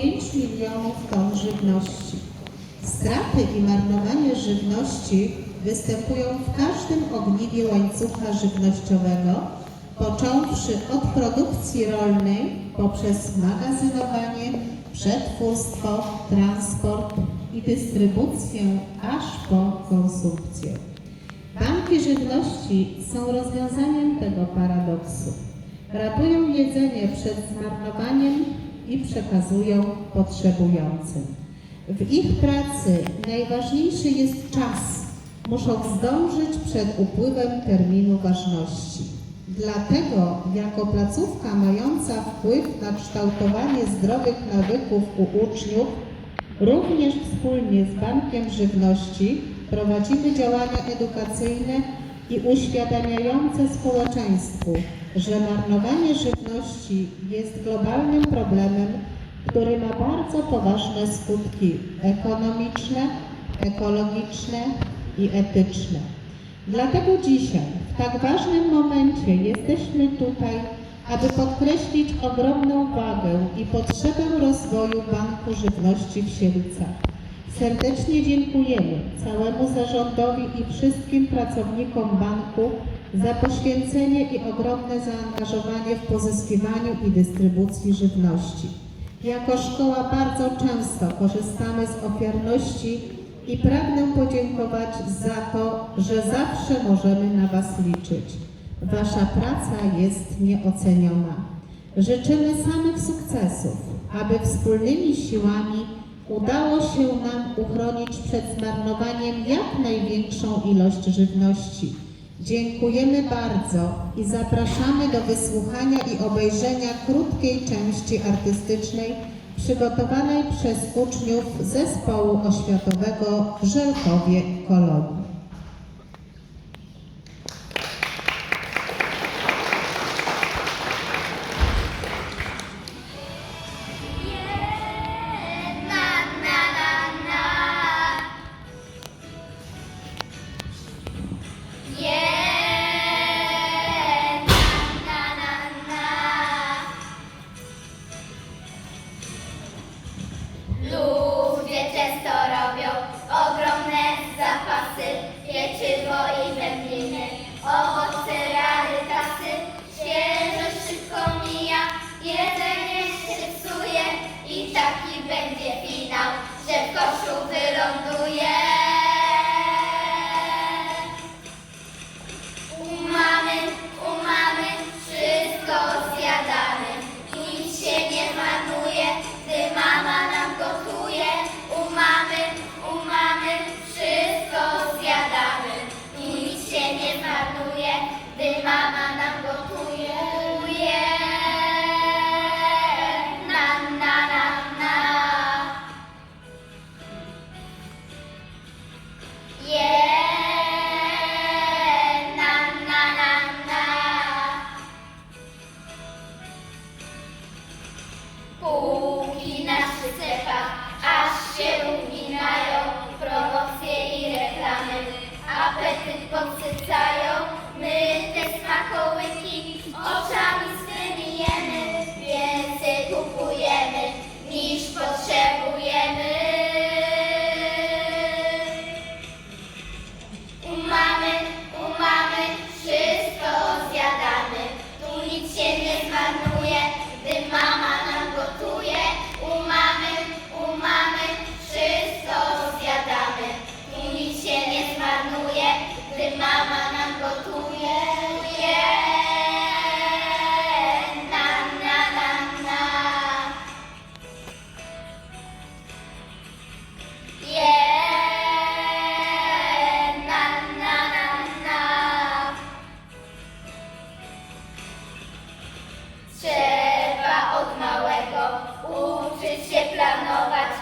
5 milionów ton żywności. Straty i marnowanie żywności występują w każdym ogniwie łańcucha żywnościowego, począwszy od produkcji rolnej poprzez magazynowanie, przetwórstwo, transport i dystrybucję aż po konsumpcję. Banki żywności są rozwiązaniem tego paradoksu. Ratują jedzenie przed zmarnowaniem i przekazują potrzebującym. W ich pracy najważniejszy jest czas. Muszą zdążyć przed upływem terminu ważności. Dlatego jako placówka mająca wpływ na kształtowanie zdrowych nawyków u uczniów, również wspólnie z Bankiem Żywności prowadzimy działania edukacyjne i uświadamiające społeczeństwu, że marnowanie żywności jest globalnym problemem, który ma bardzo poważne skutki ekonomiczne, ekologiczne i etyczne. Dlatego dzisiaj, w tak ważnym momencie, jesteśmy tutaj, aby podkreślić ogromną wagę i potrzebę rozwoju Banku Żywności w Sielicach. Serdecznie dziękujemy całemu zarządowi i wszystkim pracownikom banku za poświęcenie i ogromne zaangażowanie w pozyskiwaniu i dystrybucji żywności. Jako szkoła bardzo często korzystamy z ofiarności i pragnę podziękować za to, że zawsze możemy na Was liczyć. Wasza praca jest nieoceniona. Życzymy samych sukcesów, aby wspólnymi siłami udało się nam uchronić przed zmarnowaniem jak największą ilość żywności. Dziękujemy bardzo i zapraszamy do wysłuchania i obejrzenia krótkiej części artystycznej przygotowanej przez uczniów Zespołu Oświatowego w Żelkowie Kolonii. Że planować